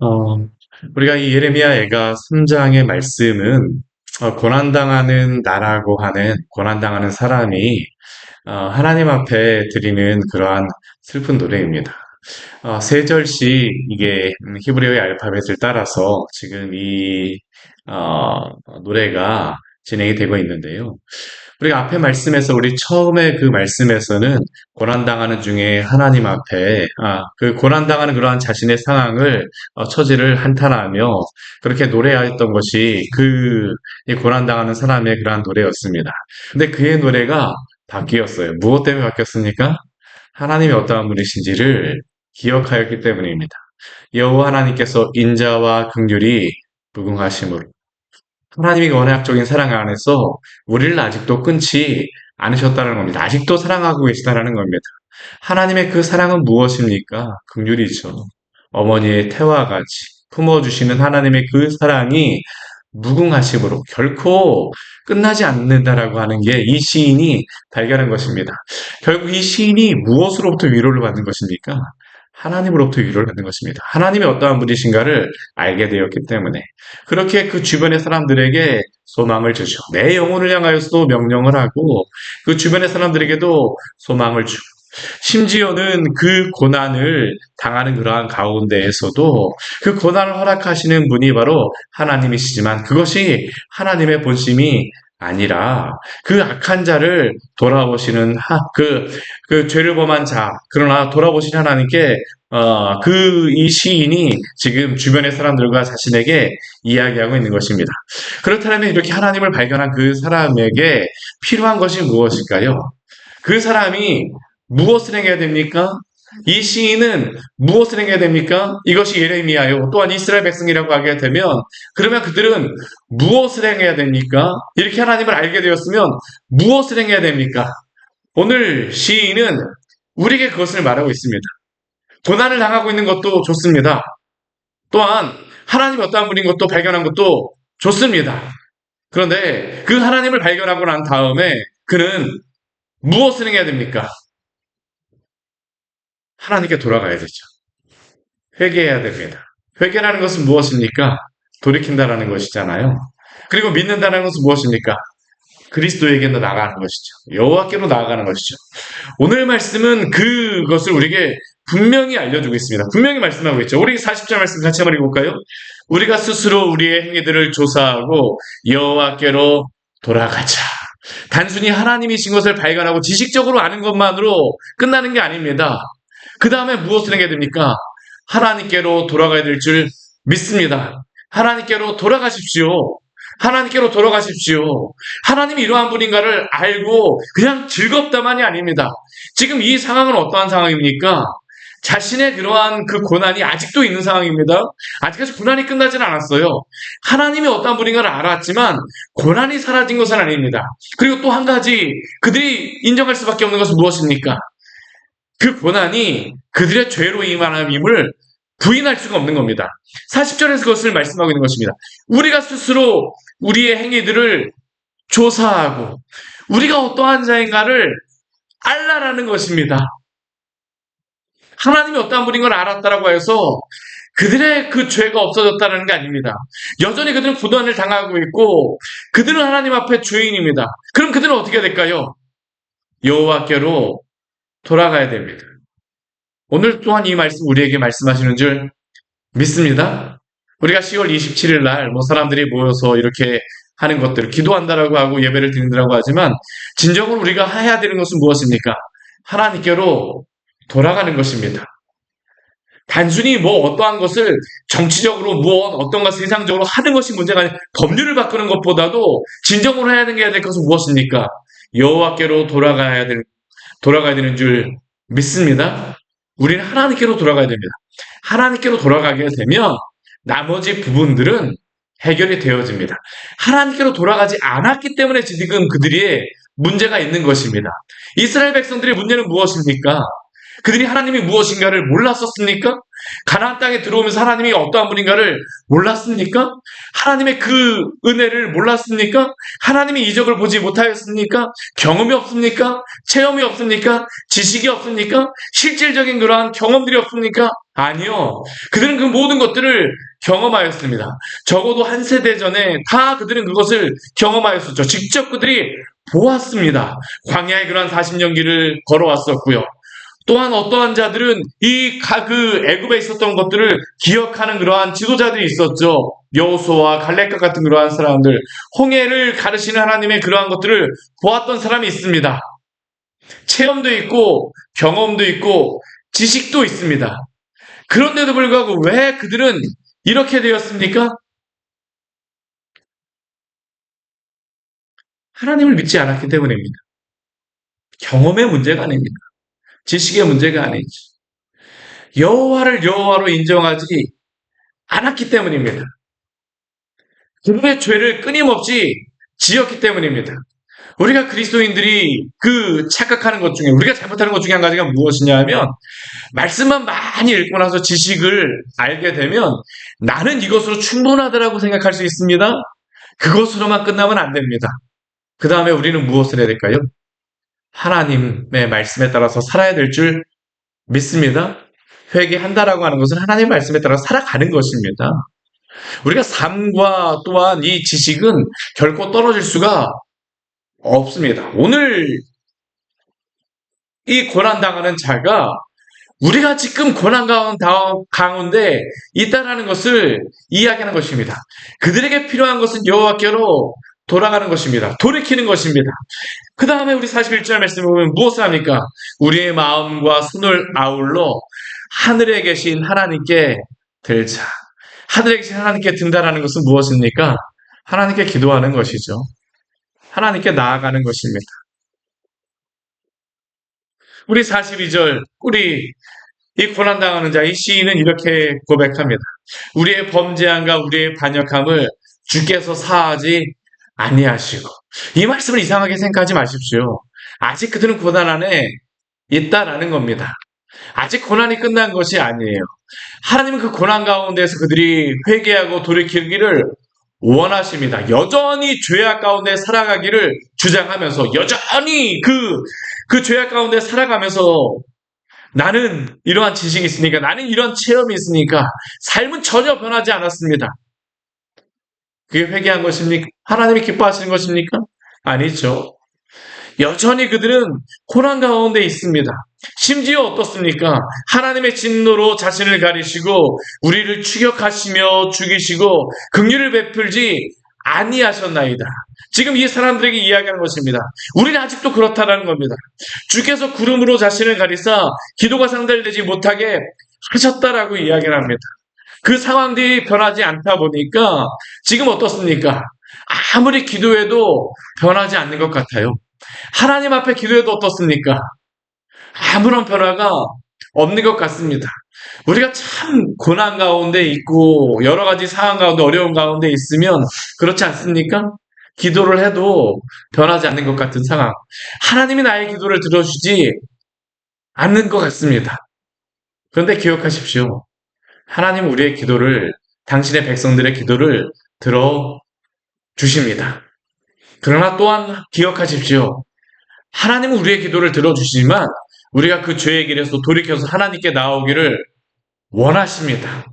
어, 우리가 이 예레미야애가 3장의 말씀은 어, 고난당하는 나라고 하는 고난당하는 사람이 어, 하나님 앞에 드리는 그러한 슬픈 노래입니다. 어, 세 절씩 이게 히브리어의 알파벳을 따라서 지금 이 어, 노래가 진행이 되고 있는데요. 우리가 앞에 말씀에서 우리 처음에 그 말씀에서는 고난당하는 중에 하나님 앞에 아, 그 고난당하는 그러한 자신의 상황을 어, 처지를 한탄하며 그렇게 노래하였던 것이 그 고난당하는 사람의 그러한 노래였습니다. 근데 그의 노래가 바뀌었어요. 무엇 때문에 바뀌었습니까? 하나님이 어떠한 분이신지를 기억하였기 때문입니다. 여호와 하나님께서 인자와 긍휼이 무궁하심으로 하나님이 언약적인 사랑 안에서 우리를 아직도 끊지 않으셨다는 겁니다. 아직도 사랑하고 계시다는 겁니다. 하나님의 그 사랑은 무엇입니까? 긍휼이죠. 어머니의 태와 같이 품어주시는 하나님의 그 사랑이 무궁하심으로 결코 끝나지 않는다라고 하는 게 이 시인이 발견한 것입니다. 결국 이 시인이 무엇으로부터 위로를 받는 것입니까? 하나님으로부터 위로를 받는 것입니다. 하나님이 어떠한 분이신가를 알게 되었기 때문에 그렇게 그 주변의 사람들에게 소망을 주죠. 내 영혼을 향하여서도 명령을 하고 그 주변의 사람들에게도 소망을 주고 심지어는 그 고난을 당하는 그러한 가운데에서도 그 고난을 허락하시는 분이 바로 하나님이시지만 그것이 하나님의 본심이 아니라 그 악한 자를 돌아보시는 하, 그, 그 죄를 범한 자, 그러나 돌아보신 하나님께 어, 그 이 시인이 지금 주변의 사람들과 자신에게 이야기하고 있는 것입니다. 그렇다면 이렇게 하나님을 발견한 그 사람에게 필요한 것이 무엇일까요? 그 사람이 무엇을 행해야 됩니까? 이 시인은 무엇을 행해야 됩니까? 이것이 예레미야요. 또한 이스라엘 백성이라고 하게 되면 그러면 그들은 무엇을 행해야 됩니까? 이렇게 하나님을 알게 되었으면 무엇을 행해야 됩니까? 오늘 시인은 우리에게 그것을 말하고 있습니다. 고난을 당하고 있는 것도 좋습니다. 또한 하나님이 어떠한 분인 것도 발견한 것도 좋습니다. 그런데 그 하나님을 발견하고 난 다음에 그는 무엇을 해야 됩니까? 하나님께 돌아가야 되죠. 회개해야 됩니다. 회개라는 것은 무엇입니까? 돌이킨다라는 것이잖아요. 그리고 믿는다는 것은 무엇입니까? 그리스도에게로 나아가는 것이죠. 여호와께로 나아가는 것이죠. 오늘 말씀은 그것을 우리에게 분명히 알려주고 있습니다. 분명히 말씀하고 있죠. 우리 40절 말씀 같이 한번 읽어볼까요? 우리가 스스로 우리의 행위들을 조사하고 여호와께로 돌아가자. 단순히 하나님이신 것을 발견하고 지식적으로 아는 것만으로 끝나는 게 아닙니다. 그 다음에 무엇을 해야 됩니까? 하나님께로 돌아가야 될 줄 믿습니다. 하나님께로 돌아가십시오. 하나님께로 돌아가십시오. 하나님이 이러한 분인가를 알고 그냥 즐겁다만이 아닙니다. 지금 이 상황은 어떠한 상황입니까? 자신의 그러한 그 고난이 아직도 있는 상황입니다. 아직까지 고난이 끝나지는 않았어요. 하나님이 어떠한 분인가를 알았지만 고난이 사라진 것은 아닙니다. 그리고 또 한 가지 그들이 인정할 수밖에 없는 것은 무엇입니까? 그 고난이 그들의 죄로 임함임을 부인할 수가 없는 겁니다. 40절에서 그것을 말씀하고 있는 것입니다. 우리가 스스로 우리의 행위들을 조사하고 우리가 어떠한 자인가를 알라라는 것입니다. 하나님이 어떠한 분인 걸 알았다라고 해서 그들의 그 죄가 없어졌다는 게 아닙니다. 여전히 그들은 고난을 당하고 있고 그들은 하나님 앞에 주인입니다. 그럼 그들은 어떻게 될까요? 여호와께로 돌아가야 됩니다. 오늘 또한 이 말씀 우리에게 말씀하시는 줄 믿습니다. 우리가 10월 27일 날 뭐 사람들이 모여서 이렇게 하는 것들을 기도한다라고 하고 예배를 드린다라고 하지만 진정으로 우리가 해야 되는 것은 무엇입니까? 하나님께로 돌아가는 것입니다. 단순히 뭐 어떠한 것을 정치적으로 무엇 어떤 것 세상적으로 하는 것이 문제가 아니라 법률을 바꾸는 것보다도 진정으로 해야 될 것은 무엇입니까? 여호와께로 돌아가야 될 돌아가야 되는 줄 믿습니다. 우리는 하나님께로 돌아가야 됩니다. 하나님께로 돌아가게 되면 나머지 부분들은 해결이 되어집니다. 하나님께로 돌아가지 않았기 때문에 지금 그들이 문제가 있는 것입니다. 이스라엘 백성들의 문제는 무엇입니까? 그들이 하나님이 무엇인가를 몰랐었습니까? 가나안 땅에 들어오면서 하나님이 어떠한 분인가를 몰랐습니까? 하나님의 그 은혜를 몰랐습니까? 하나님의 이적을 보지 못하였습니까? 경험이 없습니까? 체험이 없습니까? 지식이 없습니까? 실질적인 그러한 경험들이 없습니까? 아니요. 그들은 그 모든 것들을 경험하였습니다. 적어도 한 세대 전에 다 그들은 그것을 경험하였었죠. 직접 그들이 보았습니다. 광야의 그러한 40년기를 걸어왔었고요. 또한 어떠한 자들은 이 그 애굽에 있었던 것들을 기억하는 그러한 지도자들이 있었죠. 여호수와 갈렙과 같은 그러한 사람들, 홍해를 가르치는 하나님의 그러한 것들을 보았던 사람이 있습니다. 체험도 있고 경험도 있고 지식도 있습니다. 그런데도 불구하고 왜 그들은 이렇게 되었습니까? 하나님을 믿지 않았기 때문입니다. 경험의 문제가 아닙니다. 지식의 문제가 아니죠. 여호와를 여호와로 인정하지 않았기 때문입니다. 그들의 죄를 끊임없이 지었기 때문입니다. 우리가 그리스도인들이 그 착각하는 것 중에 우리가 잘못하는 것 중에 한 가지가 무엇이냐 하면 말씀만 많이 읽고 나서 지식을 알게 되면 나는 이것으로 충분하다라고 생각할 수 있습니다. 그것으로만 끝나면 안 됩니다. 그 다음에 우리는 무엇을 해야 될까요? 하나님의 말씀에 따라서 살아야 될 줄 믿습니다. 회개한다라고 하는 것은 하나님의 말씀에 따라 살아가는 것입니다. 우리가 삶과 또한 이 지식은 결코 떨어질 수가 없습니다. 오늘 이 고난당하는 자가 우리가 지금 고난 가운데 있다라는 것을 이야기하는 것입니다. 그들에게 필요한 것은 여호와께로 돌아가는 것입니다. 돌이키는 것입니다. 그 다음에 우리 41절 말씀을 보면 무엇을 합니까? 우리의 마음과 손을 아울러 하늘에 계신 하나님께 들자. 하늘에 계신 하나님께 든다라는 것은 무엇입니까? 하나님께 기도하는 것이죠. 하나님께 나아가는 것입니다. 우리 42절, 우리 이 고난당하는 자, 이 시인은 이렇게 고백합니다. 우리의 범죄함과 우리의 반역함을 주께서 사하지 아니하시고. 이 말씀을 이상하게 생각하지 마십시오. 아직 그들은 고난 안에 있다라는 겁니다. 아직 고난이 끝난 것이 아니에요. 하나님은 그 고난 가운데서 그들이 회개하고 돌이키기를 원하십니다. 여전히 죄악 가운데 살아가기를 주장하면서 여전히 그, 그 죄악 가운데 살아가면서 나는 이러한 지식이 있으니까 나는 이런 체험이 있으니까 삶은 전혀 변하지 않았습니다. 그게 회개한 것입니까? 하나님이 기뻐하시는 것입니까? 아니죠. 여전히 그들은 고난 가운데 있습니다. 심지어 어떻습니까? 하나님의 진노로 자신을 가리시고 우리를 추격하시며 죽이시고 긍휼을 베풀지 아니하셨나이다. 지금 이 사람들에게 이야기하는 것입니다. 우리는 아직도 그렇다는 겁니다. 주께서 구름으로 자신을 가리사 기도가 상달되지 못하게 하셨다라고 이야기를 합니다. 그 상황들이 변하지 않다 보니까 지금 어떻습니까? 아무리 기도해도 변하지 않는 것 같아요. 하나님 앞에 기도해도 어떻습니까? 아무런 변화가 없는 것 같습니다. 우리가 참 고난 가운데 있고 여러 가지 상황 가운데 어려운 가운데 있으면 그렇지 않습니까? 기도를 해도 변하지 않는 것 같은 상황. 하나님이 나의 기도를 들어주지 않는 것 같습니다. 그런데 기억하십시오. 하나님 우리의 기도를 당신의 백성들의 기도를 들어 주십니다. 그러나 또한 기억하십시오. 하나님은 우리의 기도를 들어주시지만 우리가 그 죄의 길에서 돌이켜서 하나님께 나오기를 원하십니다.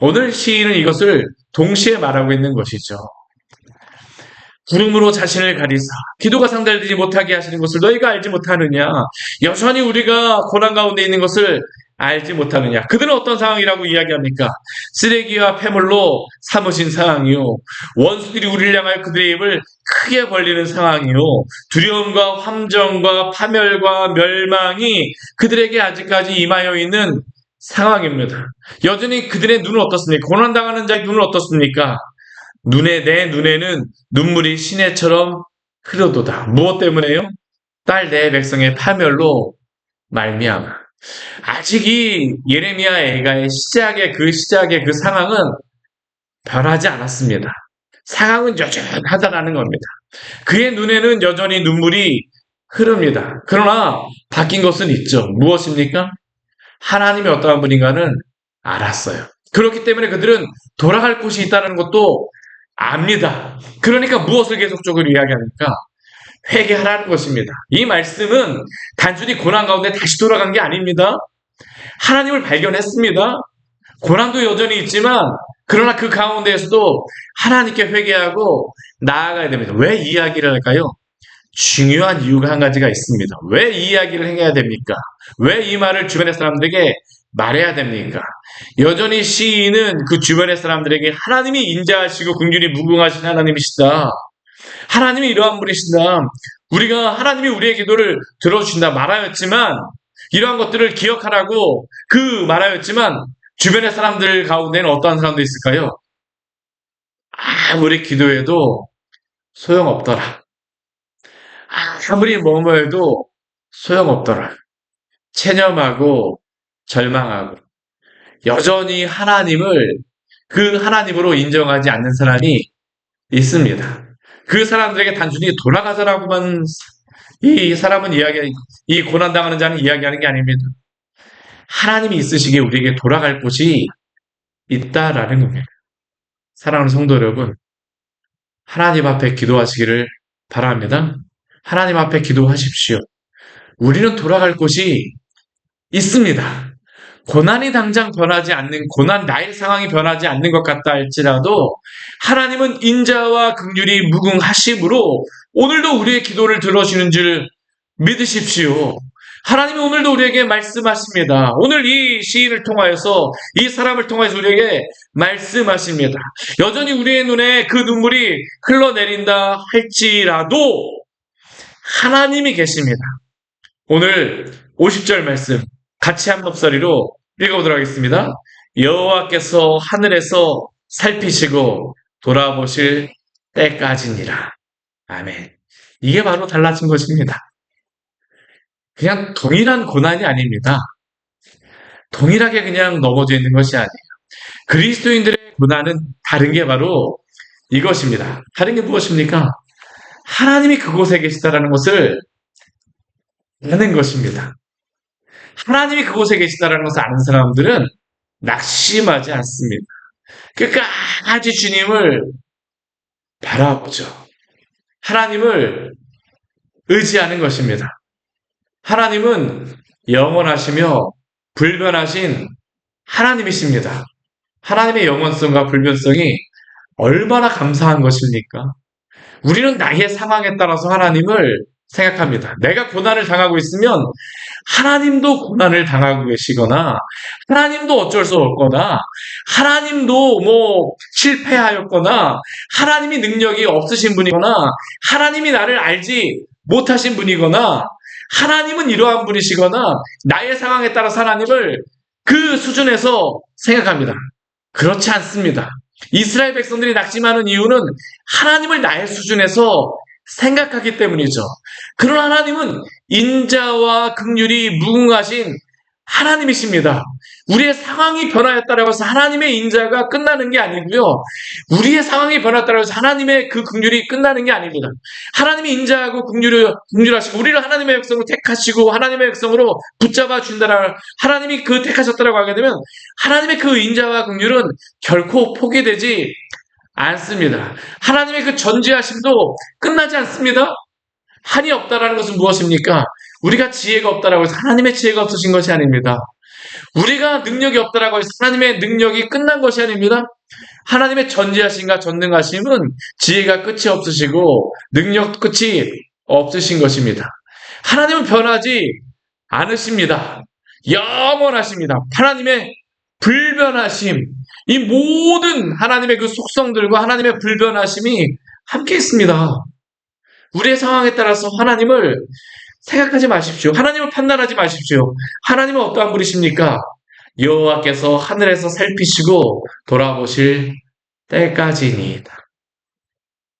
오늘 시인은 이것을 동시에 말하고 있는 것이죠. 구름으로 자신을 가리사 기도가 상달되지 못하게 하시는 것을 너희가 알지 못하느냐 여전히 우리가 고난 가운데 있는 것을 알지 못하느냐? 그들은 어떤 상황이라고 이야기합니까? 쓰레기와 폐물로 삼으신 상황이요. 원수들이 우리를 향하여 그들의 입을 크게 벌리는 상황이요. 두려움과 함정과 파멸과 멸망이 그들에게 아직까지 임하여 있는 상황입니다. 여전히 그들의 눈은 어떻습니까? 고난당하는 자의 눈은 어떻습니까? 눈에 내 눈에는 눈물이 시내처럼 흐르도다. 무엇 때문에요? 딸 내 백성의 파멸로 말미암아. 아직 이 예레미야 애가의 시작의 그 시작의 그 상황은 변하지 않았습니다. 상황은 여전하다라는 겁니다. 그의 눈에는 여전히 눈물이 흐릅니다. 그러나 바뀐 것은 있죠. 무엇입니까? 하나님이 어떠한 분인가는 알았어요. 그렇기 때문에 그들은 돌아갈 곳이 있다는 것도 압니다. 그러니까 무엇을 계속적으로 이야기합니까? 회개하라는 것입니다. 이 말씀은 단순히 고난 가운데 다시 돌아간 게 아닙니다. 하나님을 발견했습니다. 고난도 여전히 있지만 그러나 그 가운데에서도 하나님께 회개하고 나아가야 됩니다. 왜 이야기를 할까요? 중요한 이유가 한 가지가 있습니다. 왜이 이야기를 해야 됩니까? 왜 이 말을 주변의 사람들에게 말해야 됩니까? 여전히 시인은 그 주변의 사람들에게 하나님이 인자하시고 긍휼이 무궁하신 하나님이시다. 하나님이 이러한 분이시다. 우리가 하나님이 우리의 기도를 들어주신다 말하였지만 이러한 것들을 기억하라고 그 말하였지만 주변의 사람들 가운데는 어떠한 사람도 있을까요? 아무리 기도해도 소용없더라. 아무리 뭐뭐 해도 소용없더라. 체념하고 절망하고 여전히 하나님을 그 하나님으로 인정하지 않는 사람이 있습니다. 그 사람들에게 단순히 돌아가자라고만 이 사람은 이야기, 이 고난당하는 자는 이야기하는 게 아닙니다. 하나님이 있으시기에 우리에게 돌아갈 곳이 있다라는 겁니다. 사랑하는 성도 여러분, 하나님 앞에 기도하시기를 바랍니다. 하나님 앞에 기도하십시오. 우리는 돌아갈 곳이 있습니다. 고난이 당장 변하지 않는 고난 나의 상황이 변하지 않는 것 같다 할지라도 하나님은 인자와 긍휼이 무궁하심으로 오늘도 우리의 기도를 들어주는 줄 믿으십시오. 하나님이 오늘도 우리에게 말씀하십니다. 오늘 이 시인을 통하여서 이 사람을 통해서 우리에게 말씀하십니다. 여전히 우리의 눈에 그 눈물이 흘러내린다 할지라도 하나님이 계십니다. 오늘 50절 말씀 같이 한 곱소리로 읽어보도록 하겠습니다. 여호와께서 하늘에서 살피시고 돌아보실 때까지니라. 아멘. 이게 바로 달라진 것입니다. 그냥 동일한 고난이 아닙니다. 동일하게 그냥 넘어져 있는 것이 아니에요. 그리스도인들의 고난은 다른 게 바로 이것입니다. 다른 게 무엇입니까? 하나님이 그곳에 계시다라는 것을 아는 것입니다. 하나님이 그곳에 계시다라는 것을 아는 사람들은 낙심하지 않습니다. 끝까지 주님을 바라보죠. 하나님을 의지하는 것입니다. 하나님은 영원하시며 불변하신 하나님이십니다. 하나님의 영원성과 불변성이 얼마나 감사한 것입니까? 우리는 나의 상황에 따라서 하나님을 생각합니다. 내가 고난을 당하고 있으면 하나님도 고난을 당하고 계시거나 하나님도 어쩔 수 없거나 하나님도 뭐 실패하였거나 하나님이 능력이 없으신 분이거나 하나님이 나를 알지 못하신 분이거나 하나님은 이러한 분이시거나 나의 상황에 따라서 하나님을 그 수준에서 생각합니다. 그렇지 않습니다. 이스라엘 백성들이 낙심하는 이유는 하나님을 나의 수준에서 생각하기 때문이죠. 그러나 하나님은 인자와 극률이 무궁하신 하나님이십니다. 우리의 상황이 변하였다라고 해서 하나님의 인자가 끝나는 게 아니고요. 우리의 상황이 변했다라고 해서 하나님의 그 긍휼이 끝나는 게 아닙니다. 하나님이 인자하고 긍휼을 긍휼하시고 우리를 하나님의 백성으로 택하시고 하나님의 백성으로 붙잡아 준다라 하나님이 그 택하셨다라고 하게 되면 하나님의 그 인자와 긍휼은 결코 포기되지 않습니다. 하나님의 그 전지하심도 끝나지 않습니다. 한이 없다라는 것은 무엇입니까? 우리가 지혜가 없다라고 해서 하나님의 지혜가 없으신 것이 아닙니다. 우리가 능력이 없다라고 해서 하나님의 능력이 끝난 것이 아닙니다. 하나님의 전지하심과 전능하심은 지혜가 끝이 없으시고 능력 끝이 없으신 것입니다. 하나님은 변하지 않으십니다. 영원하십니다. 하나님의 불변하심, 이 모든 하나님의 그 속성들과 하나님의 불변하심이 함께 있습니다. 우리의 상황에 따라서 하나님을 생각하지 마십시오. 하나님을 판단하지 마십시오. 하나님은 어떠한 분이십니까? 여호와께서 하늘에서 살피시고 돌아보실 때까지니이다.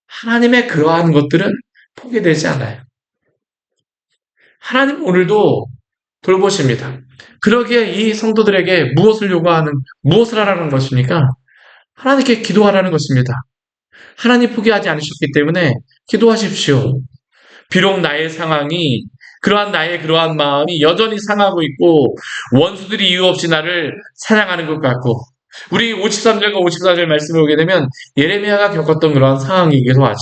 하나님의 그러한 것들은 포기되지 않아요. 하나님 오늘도 돌보십니다. 그러기에 이 성도들에게 무엇을 요구하는, 무엇을 하라는 것입니까? 하나님께 기도하라는 것입니다. 하나님 포기하지 않으셨기 때문에 기도하십시오. 비록 나의 상황이 그러한 나의 그러한 마음이 여전히 상하고 있고 원수들이 이유 없이 나를 사랑하는 것 같고 우리 53절과 54절 말씀을 보게 되면 예레미야가 겪었던 그러한 상황이기도 하죠.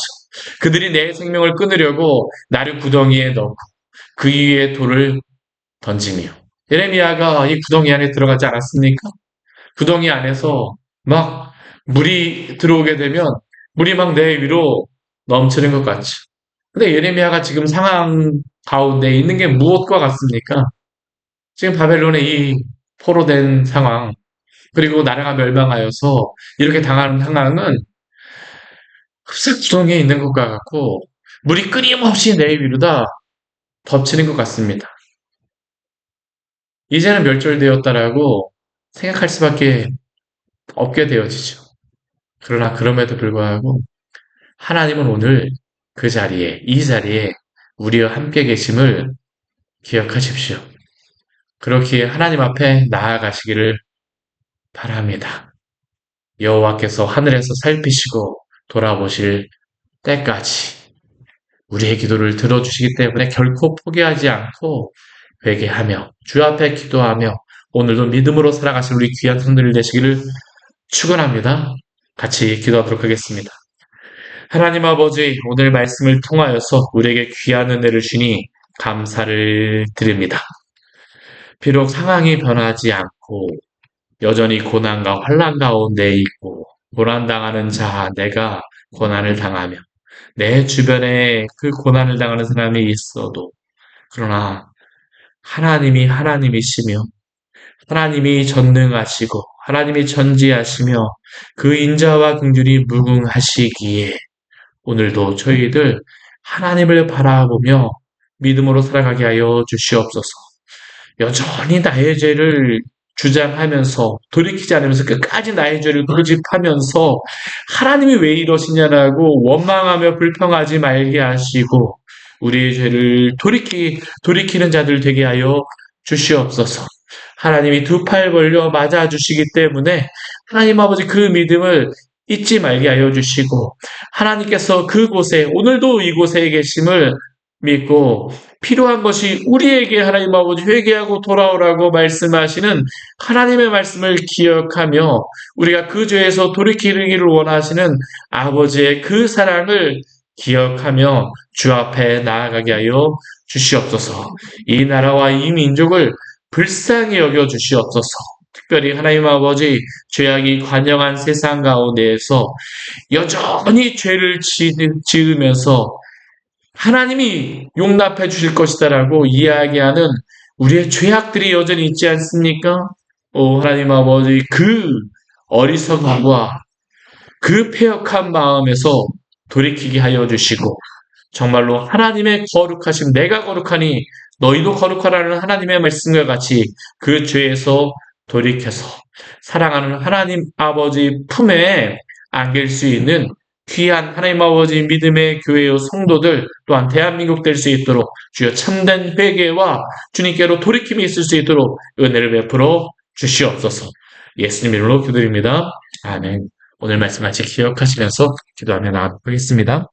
그들이 내 생명을 끊으려고 나를 구덩이에 넣고 그 위에 돌을 던지며 예레미야가 이 구덩이 안에 들어가지 않았습니까? 구덩이 안에서 막 물이 들어오게 되면 물이 막 내 위로 넘치는 것 같죠. 근데 예레미야가 지금 상황 가운데 있는 게 무엇과 같습니까? 지금 바벨론의 이 포로된 상황, 그리고 나라가 멸망하여서 이렇게 당하는 상황은 흡사 구덩이에 있는 것과 같고 물이 끊임없이 내 위로 다 덮치는 것 같습니다. 이제는 멸절되었다라고 생각할 수밖에 없게 되어지죠. 그러나 그럼에도 불구하고 하나님은 오늘 그 자리에, 이 자리에 우리와 함께 계심을 기억하십시오. 그렇기에 하나님 앞에 나아가시기를 바랍니다. 여호와께서 하늘에서 살피시고 돌아보실 때까지 우리의 기도를 들어주시기 때문에 결코 포기하지 않고 회개하며 주 앞에 기도하며 오늘도 믿음으로 살아가실 우리 귀한 성들을 되시기를 축원합니다. 같이 기도하도록 하겠습니다. 하나님 아버지 오늘 말씀을 통하여서 우리에게 귀한 은혜를 주니 감사를 드립니다. 비록 상황이 변하지 않고 여전히 고난과 환란 가운데 있고 고난당하는 자 내가 고난을 당하며 내 주변에 그 고난을 당하는 사람이 있어도 그러나 하나님이 하나님이시며 하나님이 전능하시고 하나님이 전지하시며 그 인자와 긍휼이 무궁하시기에 오늘도 저희들 하나님을 바라보며 믿음으로 살아가게 하여 주시옵소서. 여전히 나의 죄를 주장하면서 돌이키지 않으면서 끝까지 나의 죄를 고집하면서 하나님이 왜 이러시냐라고 원망하며 불평하지 말게 하시고 우리의 죄를 돌이키 돌이키는 자들 되게 하여 주시옵소서. 하나님이 두 팔 벌려 맞아 주시기 때문에 하나님 아버지 그 믿음을 잊지 말게 하여 주시고 하나님께서 그곳에 오늘도 이곳에 계심을 믿고 필요한 것이 우리에게 하나님 아버지 회개하고 돌아오라고 말씀하시는 하나님의 말씀을 기억하며 우리가 그 죄에서 돌이키기를 원하시는 아버지의 그 사랑을 기억하며 주 앞에 나아가게 하여 주시옵소서. 이 나라와 이 민족을 불쌍히 여겨 주시옵소서. 특별히 하나님 아버지 죄악이 관영한 세상 가운데에서 여전히 죄를 지으면서 하나님이 용납해 주실 것이다라고 이야기하는 우리의 죄악들이 여전히 있지 않습니까? 오 하나님 아버지 그 어리석음과 그 폐역한 마음에서 돌이키게 하여 주시고 정말로 하나님의 거룩하심 내가 거룩하니 너희도 거룩하라는 하나님의 말씀과 같이 그 죄에서 돌이켜서 사랑하는 하나님 아버지 품에 안길 수 있는 귀한 하나님 아버지 믿음의 교회의 성도들 또한 대한민국 될 수 있도록 주여 참된 회개와 주님께로 돌이킴이 있을 수 있도록 은혜를 베풀어 주시옵소서. 예수님 이름으로 기도드립니다. 아멘. 오늘 말씀 같이 기억하시면서 기도하며 나가도록 하겠습니다.